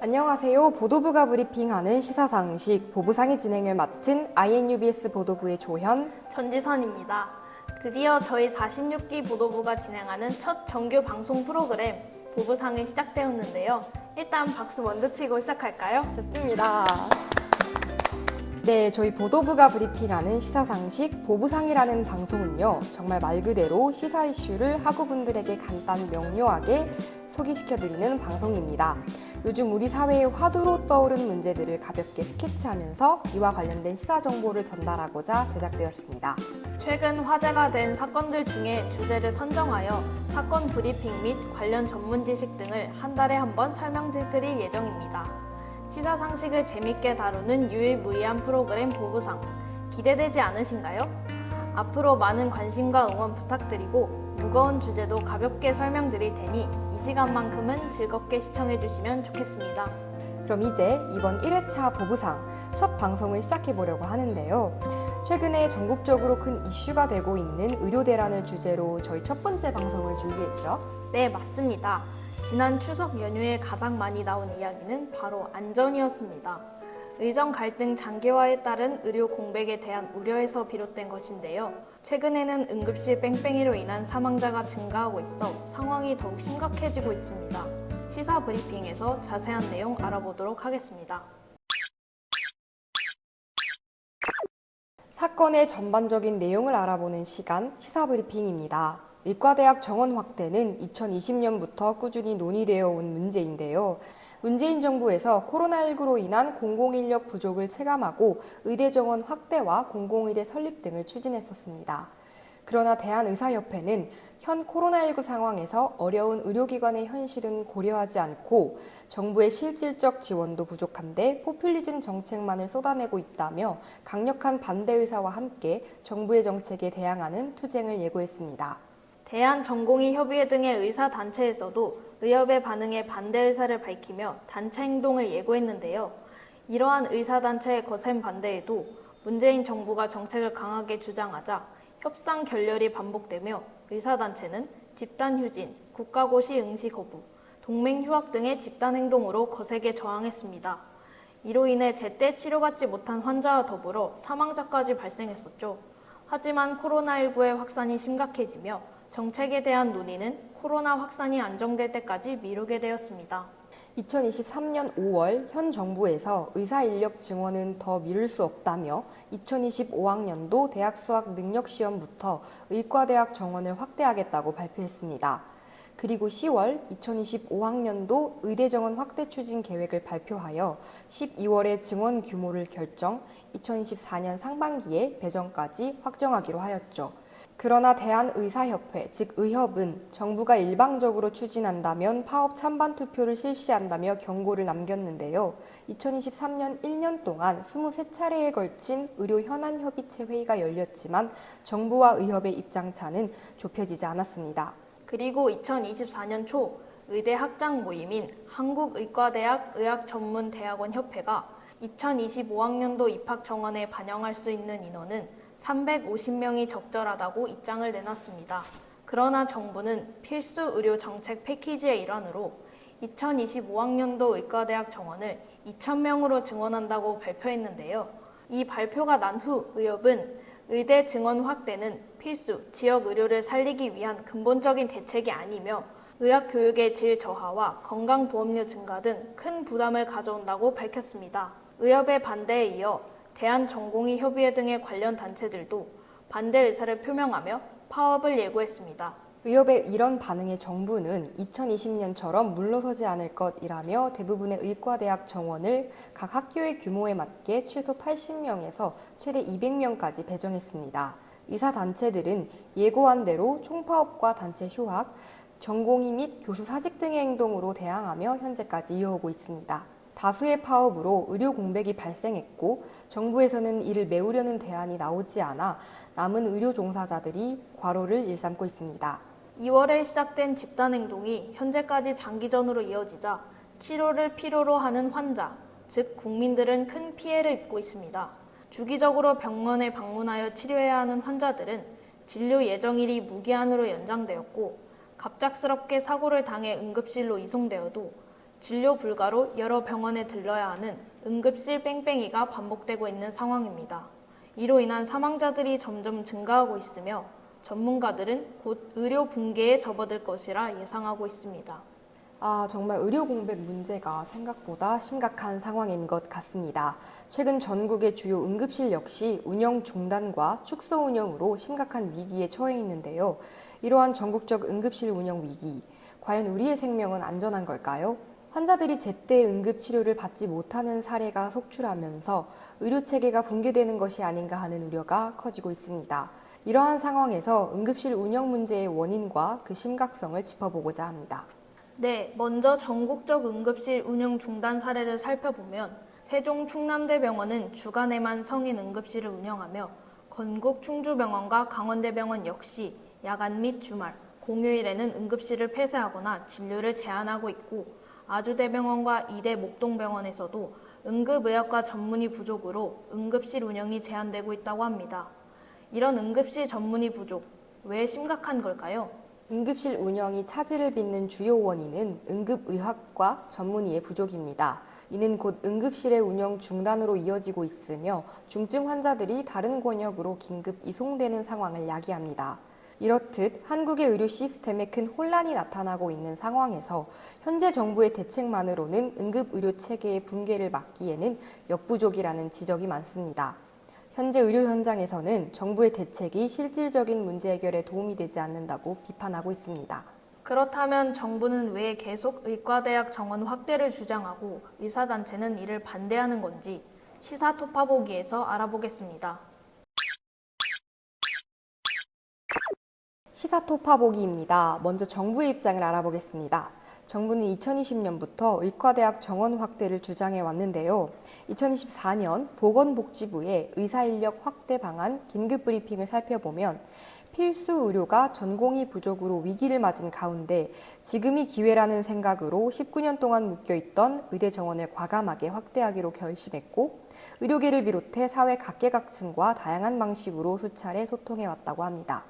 안녕하세요. 보도부가 브리핑하는 시사상식 보부상의 진행을 맡은 INUBS 보도부의 조현. 전지선입니다. 드디어 저희 46기 보도부가 진행하는 첫 정규 방송 프로그램 보부상이 시작되었는데요. 일단 박수 먼저 치고 시작할까요? 좋습니다. 네, 저희 보도부가 브리핑하는 시사상식 보부상이라는 방송은요, 정말 말 그대로 시사 이슈를 학우분들에게 간단 명료하게 소개시켜드리는 방송입니다. 요즘 우리 사회의 화두로 떠오르는 문제들을 가볍게 스케치하면서 이와 관련된 시사 정보를 전달하고자 제작되었습니다. 최근 화제가 된 사건들 중에 주제를 선정하여 사건 브리핑 및 관련 전문 지식 등을 한 달에 한 번 설명드릴 예정입니다. 시사 상식을 재밌게 다루는 유일무이한 프로그램 보부상 기대되지 않으신가요? 앞으로 많은 관심과 응원 부탁드리고 무거운 주제도 가볍게 설명드릴 테니 이 시간만큼은 즐겁게 시청해 주시면 좋겠습니다. 그럼 이제 이번 1회차 보부상 첫 방송을 시작해 보려고 하는데요. 최근에 전국적으로 큰 이슈가 되고 있는 의료 대란을 주제로 저희 첫 번째 방송을 준비했죠. 네, 맞습니다. 지난 추석 연휴에 가장 많이 나온 이야기는 바로 안전이었습니다. 의정 갈등 장기화에 따른 의료 공백에 대한 우려에서 비롯된 것인데요. 최근에는 응급실 뺑뺑이로 인한 사망자가 증가하고 있어 상황이 더욱 심각해지고 있습니다. 시사 브리핑에서 자세한 내용 알아보도록 하겠습니다. 사건의 전반적인 내용을 알아보는 시간 시사 브리핑입니다. 의과대학 정원 확대는 2020년부터 꾸준히 논의되어 온 문제인데요. 문재인 정부에서 코로나19로 인한 공공인력 부족을 체감하고 의대 정원 확대와 공공의대 설립 등을 추진했었습니다. 그러나 대한의사협회는 현 코로나19 상황에서 어려운 의료기관의 현실은 고려하지 않고 정부의 실질적 지원도 부족한데 포퓰리즘 정책만을 쏟아내고 있다며 강력한 반대 의사와 함께 정부의 정책에 대항하는 투쟁을 예고했습니다. 대한전공의 협의회 등의 의사 단체에서도 의협의 반응에 반대 의사를 밝히며 단체 행동을 예고했는데요. 이러한 의사 단체의 거센 반대에도 문재인 정부가 정책을 강하게 주장하자 협상 결렬이 반복되며 의사 단체는 집단 휴진, 국가고시 응시 거부, 동맹 휴학 등의 집단 행동으로 거세게 저항했습니다. 이로 인해 제때 치료받지 못한 환자와 더불어 사망자까지 발생했었죠. 하지만 코로나19의 확산이 심각해지며 정책에 대한 논의는 코로나 확산이 안정될 때까지 미루게 되었습니다. 2023년 5월 현 정부에서 의사 인력 증원은 더 미룰 수 없다며 2025학년도 대학 수학 능력 시험부터 의과대학 정원을 확대하겠다고 발표했습니다. 그리고 10월 2025학년도 의대 정원 확대 추진 계획을 발표하여 12월에 증원 규모를 결정, 2024년 상반기에 배정까지 확정하기로 하였죠. 그러나 대한의사협회, 즉 의협은 정부가 일방적으로 추진한다면 파업 찬반 투표를 실시한다며 경고를 남겼는데요. 2023년 1년 동안 23차례에 걸친 의료 현안 협의체 회의가 열렸지만 정부와 의협의 입장차는 좁혀지지 않았습니다. 그리고 2024년 초 의대 학장 모임인 한국의과대학 의학전문대학원 협회가 2025학년도 입학 정원에 반영할 수 있는 인원은 350명이 적절하다고 입장을 내놨습니다. 그러나 정부는 필수 의료 정책 패키지의 일환으로 2025학년도 의과대학 정원을 2,000명으로 증원한다고 발표했는데요. 이 발표가 난 후 의협은 의대 증원 확대는 필수 지역 의료를 살리기 위한 근본적인 대책이 아니며 의학 교육의 질 저하와 건강보험료 증가 등 큰 부담을 가져온다고 밝혔습니다. 의협의 반대에 이어 대한전공의 협의회 등의 관련 단체들도 반대 의사를 표명하며 파업을 예고했습니다. 의협의 이런 반응에 정부는 2020년처럼 물러서지 않을 것이라며 대부분의 의과대학 정원을 각 학교의 규모에 맞게 최소 80명에서 최대 200명까지 배정했습니다. 의사 단체들은 예고한 대로 총파업과 단체 휴학, 전공의 및 교수 사직 등의 행동으로 대항하며 현재까지 이어오고 있습니다. 다수의 파업으로 의료 공백이 발생했고 정부에서는 이를 메우려는 대안이 나오지 않아 남은 의료 종사자들이 과로를 일삼고 있습니다. 2월에 시작된 집단 행동이 현재까지 장기전으로 이어지자 치료를 필요로 하는 환자, 즉 국민들은 큰 피해를 입고 있습니다. 주기적으로 병원에 방문하여 치료해야 하는 환자들은 진료 예정일이 무기한으로 연장되었고 갑작스럽게 사고를 당해 응급실로 이송되어도 진료 불가로 여러 병원에 들러야 하는 응급실 뺑뺑이가 반복되고 있는 상황입니다. 이로 인한 사망자들이 점점 증가하고 있으며 전문가들은 곧 의료 붕괴에 접어들 것이라 예상하고 있습니다. 아, 정말 의료 공백 문제가 생각보다 심각한 상황인 것 같습니다. 최근 전국의 주요 응급실 역시 운영 중단과 축소 운영으로 심각한 위기에 처해 있는데요. 이러한 전국적 응급실 운영 위기, 과연 우리의 생명은 안전한 걸까요? 환자들이 제때 응급 치료를 받지 못하는 사례가 속출하면서 의료 체계가 붕괴되는 것이 아닌가 하는 우려가 커지고 있습니다. 이러한 상황에서 응급실 운영 문제의 원인과 그 심각성을 짚어보고자 합니다. 네, 먼저 전국적 응급실 운영 중단 사례를 살펴보면 세종 충남대병원은 주간에만 성인 응급실을 운영하며 건국 충주병원과 강원대병원 역시 야간 및 주말, 공휴일에는 응급실을 폐쇄하거나 진료를 제한하고 있고 아주대병원과 이대 목동병원에서도 응급의학과 전문의 부족으로 응급실 운영이 제한되고 있다고 합니다. 이런 응급실 전문의 부족, 왜 심각한 걸까요? 응급실 운영이 차질을 빚는 주요 원인은 응급의학과 전문의의 부족입니다. 이는 곧 응급실의 운영 중단으로 이어지고 있으며 중증 환자들이 다른 권역으로 긴급 이송되는 상황을 야기합니다. 이렇듯 한국의 의료 시스템에 큰 혼란이 나타나고 있는 상황에서 현재 정부의 대책만으로는 응급 의료 체계의 붕괴를 막기에는 역부족이라는 지적이 많습니다. 현재 의료 현장에서는 정부의 대책이 실질적인 문제 해결에 도움이 되지 않는다고 비판하고 있습니다. 그렇다면 정부는 왜 계속 의과대학 정원 확대를 주장하고 의사단체는 이를 반대하는 건지 시사 토파보기에서 알아보겠습니다. 시사토파보기입니다. 먼저 정부의 입장을 알아보겠습니다. 정부는 2020년부터 의과대학 정원 확대를 주장해 왔는데요. 2024년 보건복지부의 의사인력 확대 방안 긴급 브리핑을 살펴보면 필수 의료가 전공의 부족으로 위기를 맞은 가운데 지금이 기회라는 생각으로 19년 동안 묶여있던 의대 정원을 과감하게 확대하기로 결심했고 의료계를 비롯해 사회 각계각층과 다양한 방식으로 수차례 소통해 왔다고 합니다.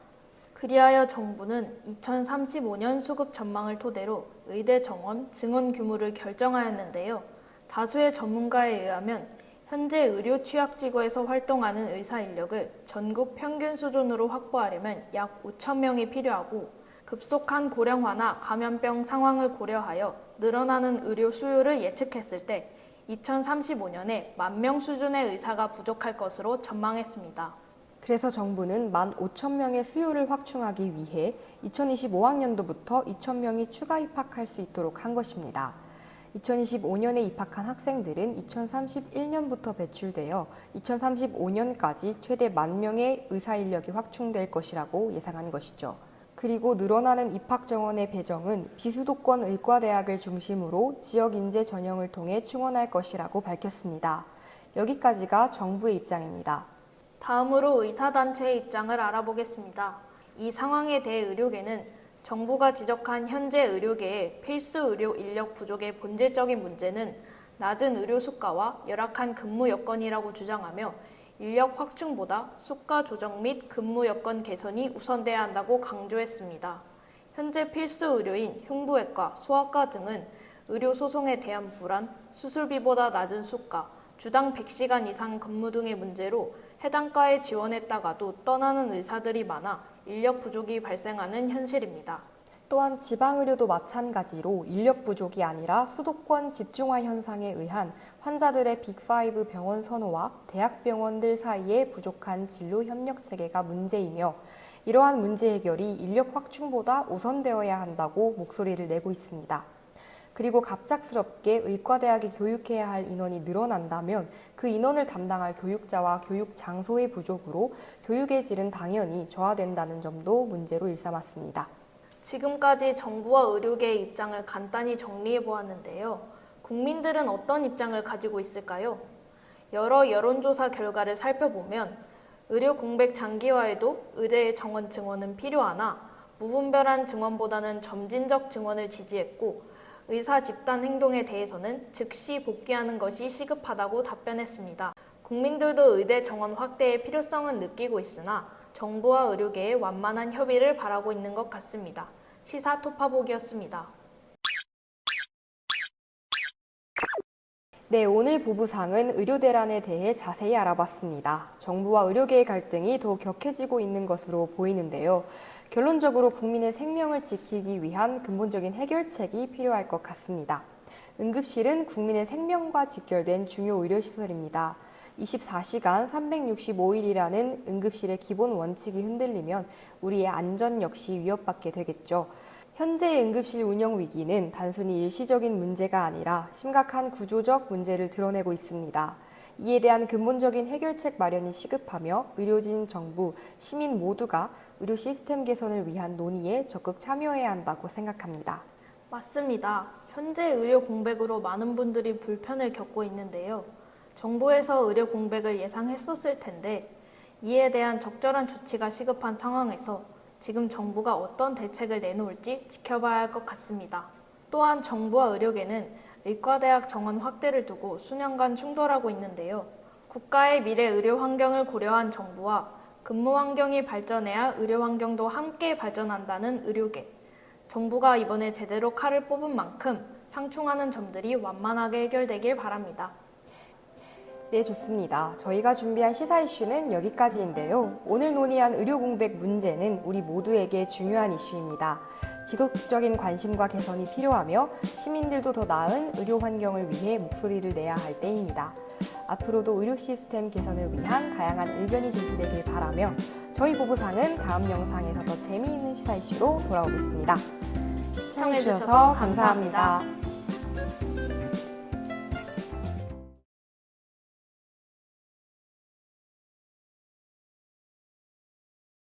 그리하여 정부는 2035년 수급 전망을 토대로 의대 정원 증원 규모를 결정하였는데요. 다수의 전문가에 의하면 현재 의료 취약지구에서 활동하는 의사 인력을 전국 평균 수준으로 확보하려면 약 5천 명이 필요하고 급속한 고령화나 감염병 상황을 고려하여 늘어나는 의료 수요를 예측했을 때 2035년에 만 명 수준의 의사가 부족할 것으로 전망했습니다. 그래서 정부는 1만 5천 명의 수요를 확충하기 위해 2025학년도부터 2천 명이 추가 입학할 수 있도록 한 것입니다. 2025년에 입학한 학생들은 2031년부터 배출되어 2035년까지 최대 만 명의 의사 인력이 확충될 것이라고 예상한 것이죠. 그리고 늘어나는 입학 정원의 배정은 비수도권 의과대학을 중심으로 지역 인재 전형을 통해 충원할 것이라고 밝혔습니다. 여기까지가 정부의 입장입니다. 다음으로 의사단체의 입장을 알아보겠습니다. 이 상황에 대해 의료계는 정부가 지적한 현재 의료계의 필수 의료 인력 부족의 본질적인 문제는 낮은 의료 수가와 열악한 근무 여건이라고 주장하며 인력 확충보다 수가 조정 및 근무 여건 개선이 우선돼야 한다고 강조했습니다. 현재 필수 의료인 흉부외과, 소아과 등은 의료 소송에 대한 불안, 수술비보다 낮은 수가, 주당 100시간 이상 근무 등의 문제로 해당 과에 지원했다가도 떠나는 의사들이 많아 인력 부족이 발생하는 현실입니다. 또한 지방의료도 마찬가지로 인력 부족이 아니라 수도권 집중화 현상에 의한 환자들의 빅5 병원 선호와 대학병원들 사이의 부족한 진로 협력 체계가 문제이며 이러한 문제 해결이 인력 확충보다 우선되어야 한다고 목소리를 내고 있습니다. 그리고 갑작스럽게 의과대학이 교육해야 할 인원이 늘어난다면 그 인원을 담당할 교육자와 교육 장소의 부족으로 교육의 질은 당연히 저하된다는 점도 문제로 일삼았습니다. 지금까지 정부와 의료계의 입장을 간단히 정리해 보았는데요. 국민들은 어떤 입장을 가지고 있을까요? 여러 여론조사 결과를 살펴보면 의료 공백 장기화에도 의대 정원 증원은 필요하나 무분별한 증원보다는 점진적 증원을 지지했고 의사 집단 행동에 대해서는 즉시 복귀하는 것이 시급하다고 답변했습니다. 국민들도 의대 정원 확대의 필요성은 느끼고 있으나 정부와 의료계의 완만한 협의를 바라고 있는 것 같습니다. 시사 토파복이었습니다. 네, 오늘 보부상은 의료 대란에 대해 자세히 알아봤습니다. 정부와 의료계의 갈등이 더욱 격해지고 있는 것으로 보이는데요. 결론적으로 국민의 생명을 지키기 위한 근본적인 해결책이 필요할 것 같습니다. 응급실은 국민의 생명과 직결된 중요 의료시설입니다. 24시간 365일이라는 응급실의 기본 원칙이 흔들리면 우리의 안전 역시 위협받게 되겠죠. 현재의 응급실 운영 위기는 단순히 일시적인 문제가 아니라 심각한 구조적 문제를 드러내고 있습니다. 이에 대한 근본적인 해결책 마련이 시급하며 의료진, 정부, 시민 모두가 의료 시스템 개선을 위한 논의에 적극 참여해야 한다고 생각합니다. 맞습니다. 현재 의료 공백으로 많은 분들이 불편을 겪고 있는데요. 정부에서 의료 공백을 예상했었을 텐데 이에 대한 적절한 조치가 시급한 상황에서 지금 정부가 어떤 대책을 내놓을지 지켜봐야 할 것 같습니다. 또한 정부와 의료계는 의과대학 정원 확대를 두고 수년간 충돌하고 있는데요. 국가의 미래 의료 환경을 고려한 정부와 근무 환경이 발전해야 의료 환경도 함께 발전한다는 의료계. 정부가 이번에 제대로 칼을 뽑은 만큼 상충하는 점들이 완만하게 해결되길 바랍니다. 네, 좋습니다. 저희가 준비한 시사 이슈는 여기까지인데요. 오늘 논의한 의료 공백 문제는 우리 모두에게 중요한 이슈입니다. 지속적인 관심과 개선이 필요하며 시민들도 더 나은 의료 환경을 위해 목소리를 내야 할 때입니다. 앞으로도 의료 시스템 개선을 위한 다양한 의견이 제시되길 바라며 저희 보부상은 다음 영상에서 더 재미있는 시사 이슈로 돌아오겠습니다. 시청해주셔서 감사합니다.